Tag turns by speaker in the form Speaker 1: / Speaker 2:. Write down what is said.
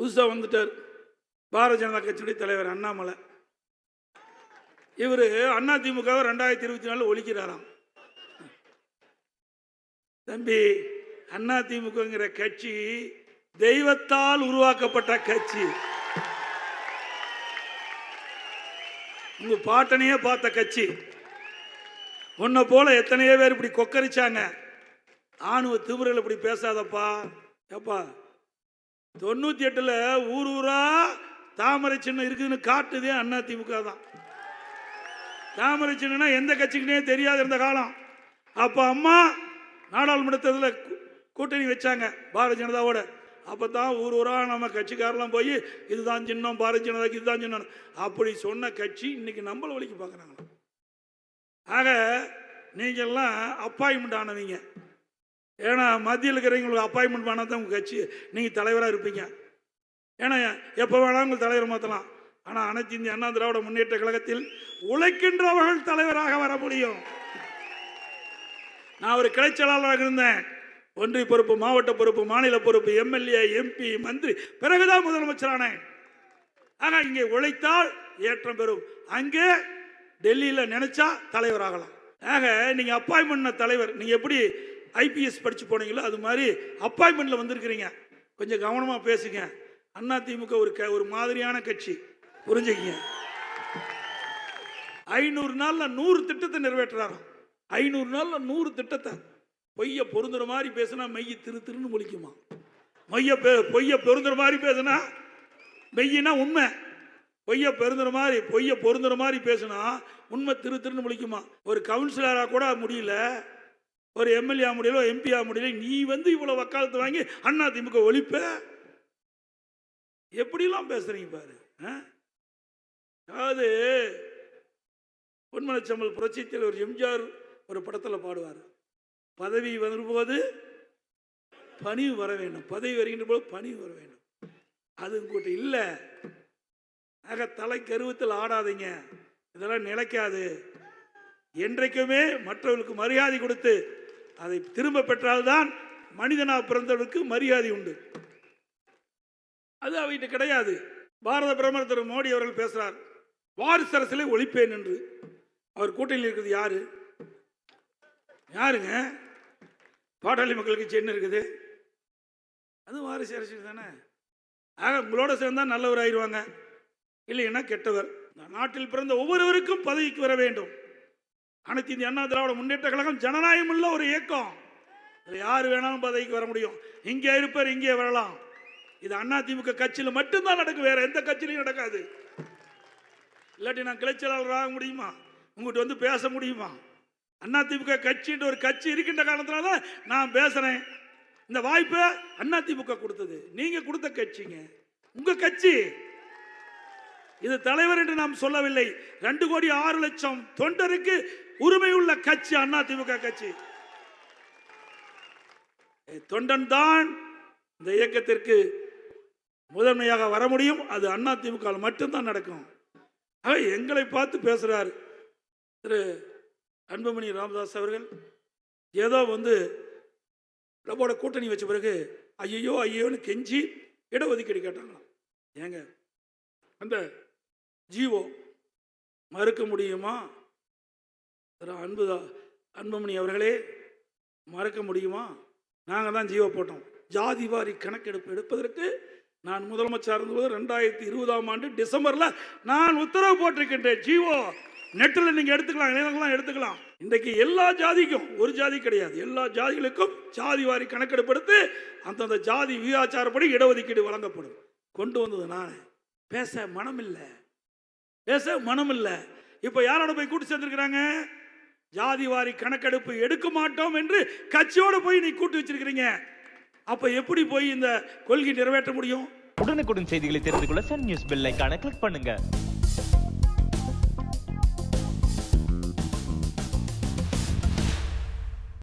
Speaker 1: புதுசாக வந்துட்டார். பாரதிய ஜனதா கட்சியுடைய தலைவர் அண்ணாமலை. இவர் அண்ணா திமுக ரெண்டாயிரத்தி இருபத்தி நாலு ஒழிக்கிறாராம். தம்பி அண்ணா திமுகங்கிற கட்சி தெய்வத்தால் உருவாக்கப்பட்ட கட்சி. உங்க பாட்டனையே பார்த்த கட்சி. உன்னை போல எத்தனையோ பேர் இப்படி கொக்கரிச்சாங்க. ஆணுவ திமுறையில் இப்படி பேசாதப்பா. ஏப்பா தொண்ணூத்தி எட்டுல ஊர் ஊரா தாமரை சின்னம் இருக்குதுன்னு காட்டுதே அண்ணா திமுக தான். தாமரை சின்னம்னா எந்த கட்சிக்குனே தெரியாது இருந்த காலம். அப்ப அம்மா நாடாளுமன்றத்தில் கூட்டணி வச்சாங்க பாரதிய ஜனதாவோட. அப்போ தான் ஊர் ஊரா நம்ம கட்சிக்காரெல்லாம் போய் இதுதான் சின்னம் பாரதிய ஜனதாக்கு இதுதான் சின்னம் அப்படி சொன்ன கட்சி இன்னைக்கு நம்மள வழிக்கு பார்க்குறாங்க. ஆக நீங்கள்லாம் அப்பாயின்மெண்ட் ஆனவங்க. ஏன்னா மத்தியில் இருக்கிறவங்களுக்கு அப்பாயின்மெண்ட் பண்ணால் தான் உங்கள் கட்சி நீங்கள் தலைவராக இருப்பீங்க. ஏன்னா எப்போ வேணாலும் உங்கள் தலைவரை மாற்றலாம் ஆனால் அனைத்து இந்திய அண்ணா திராவிட முன்னேற்ற கழகத்தில் உழைக்கின்றவர்கள் தலைவராக வர முடியும். நான் ஒரு கிளைச்சலாளராக இருந்தேன். ஒன்றிய பொறுப்பு மாவட்ட பொறுப்பு மாநில பொறுப்பு எம்எல்ஏ எம்பி மந்திரி பிறகுதான் முதலமைச்சரானேன் ஆனால் இங்கே உழைத்தால் ஏற்றம் பெறும். அங்கே டெல்லியில் நினைச்சா தலைவராகலாம். ஆக நீங்கள் அப்பாயின்மெண்ட் தலைவர் நீங்கள் எப்படி ஐபிஎஸ் படித்து போனீங்களோ அது மாதிரி அப்பாயின்மெண்ட்டில் வந்திருக்கிறீங்க. கொஞ்சம் கவனமாக பேசுங்க. அண்ணா திமுக ஒரு க- ஒரு மாதிரியான கட்சி. புரிஞ்சுக்கிங்க. ஐநூறு நாளில் நூறு திட்டத்தை நிறைவேற்றுறாரோ? ஐநூறு நாளில் நூறு திட்டத்தை. பொய்ய பொருந்துற மாதிரி பேசினா மெய்ய திரு திருன்னு முழிக்குமா? மைய பெ- பொய்ய பொருந்துற மாதிரி பேசினா மெய்யினா உண்மை. பொய்ய பெருந்துற மாதிரி பொய்ய பொருந்துற மாதிரி பேசினா உண்மை திரு திருன்னு முழிக்குமா? ஒரு கவுன்சிலராக கூட முடியல. ஒரு எம்எல்ஏ முடியல எம்பி ஆக முடியல நீ வந்து இவ்வளோ வக்காலத்து வாங்கி அண்ணா திமுக ஒழிப்ப? எப்படிலாம் பேசுறீங்க பாரு ஆ? அதாவது பொன்மனச்சம்பல் புரட்சித்தில் ஒரு எம்ஜிஆர் ஒரு படத்தில் பாடுவார். பதவி வரும்போது பணிவு வர வேண்டும். பதவி வருகின்ற போது பணிவு வர வேண்டும். அது கூட்டம் இல்லை. ஆக தலை கருவத்தில் ஆடாதீங்க. இதெல்லாம் நிலைக்காது. என்றைக்குமே மற்றவர்களுக்கு மரியாதை கொடுத்து அதை திரும்ப பெற்றால்தான் மனிதனாக பிறந்தவருக்கு மரியாதை உண்டு. அது அவகிட்ட கிடையாது. பாரத பிரதமர் திரு மோடி அவர்கள் பேசுகிறார் வாரிசு அரசியலை ஒழிப்பேன் என்று. அவர் கூட்டணியில் இருக்கிறது யாரு? யாருங்க? பாட்டாளி மக்களுக்கு கட்சி என்ன இருக்குது. அது வாரிசு அரசியல் தானே? ஆக உங்களோட சேர்ந்தால் நல்லவர் ஆயிடுவாங்க இல்லைன்னா கெட்டவர். இந்த நாட்டில் பிறந்த ஒவ்வொருவருக்கும் பதவிக்கு வர வேண்டும். அனைத்து இந்திய அண்ணா திராவிட முன்னேற்ற கழகம் ஜனநாயகம் உள்ள ஒரு இயக்கம். இதுல யார் வேணாலும் பதவிக்கு வர முடியும். இங்கே இருப்பார் இங்கே வரலாம். இது அண்ணா திமுக கட்சியில் மட்டும்தான் நடக்கும். வேற எந்த கட்சியிலையும் நடக்காது. இல்லாட்டி நான் கிளைச்சலாளர் ஆக முடியுமா? உங்கள்கிட்ட வந்து பேச முடியுமா? அண்ணா திமுக கட்சின்ற ஒரு கட்சி இருக்கின்ற காரணத்தினால தான் நான் பேசுறேன். இந்த வாய்ப்பை அண்ணா திமுக கொடுத்தது. நீங்க கொடுத்த கட்சிங்க. உங்க கட்சி. இது தலைவர் என்று நாம் சொல்லவில்லை. ரெண்டு கோடி ஆறு லட்சம் தொண்டருக்கு உரிமை உள்ள கட்சி அண்ணா திமுக கட்சி. தொண்டன் தான் இந்த இயக்கத்திற்கு முதன்மையாக வர முடியும். அது அண்ணா திமுக மட்டும்தான் நடக்கும். ஆக எங்களை பார்த்து பேசுறார் திரு அன்புமணி ராமதாஸ் அவர்கள். ஏதோ வந்து நம்மளோட கூட்டணி வச்ச பிறகு ஐயோ ஐயோன்னு கெஞ்சி இடஒதுக்கீடு கேட்டாங்களாம். ஏங்க? அந்த ஜீவோ மறுக்க முடியுமா? அன்புதா அன்புமணி அவர்களே மறக்க முடியுமா? நாங்கள் தான் ஜீவோ போட்டோம். ஜாதி வாரி கணக்கெடுப்பு எடுப்பதற்கு நான் முதலமைச்சர் இருந்தபோது ரெண்டாயிரத்தி இருபதாம் ஆண்டு டிசம்பரில் நான் உத்தரவு போட்டிருக்கின்றேன். ஜீவோ நெட்டில் நீங்கள் எடுத்துக்கலாம் இளைஞர்கள்லாம் எடுத்துக்கலாம். இன்றைக்கு எல்லா ஜாதிக்கும் ஒரு ஜாதி கிடையாது. எல்லா ஜாதிகளுக்கும் ஜாதி வாரி கணக்கெடுப்படுத்து அந்தந்த ஜாதி வியாச்சாரப்படி இடஒதுக்கீடு வழங்கப்படும். கொண்டு வந்தது நான். பேச மனமில்லை. பேச மனம் இல்லை இப்போ யாரோட போய் கூட்டு சேர்ந்துருக்கிறாங்க? ஜாதி வாரி கணக்கெடுப்பு எடுக்க மாட்டோம் என்று கட்சியோடு போய் நீ கூட்டு வச்சிருக்கிறீங்க. அப்போ எப்படி போய் இந்த கொள்கை நிறைவேற்ற முடியும்?
Speaker 2: உடனுக்குடன் செய்திகளை தெரிந்து கொள்ள சன் நியூஸ் பெல் ஐக்கான கிளிக் பண்ணுங்க.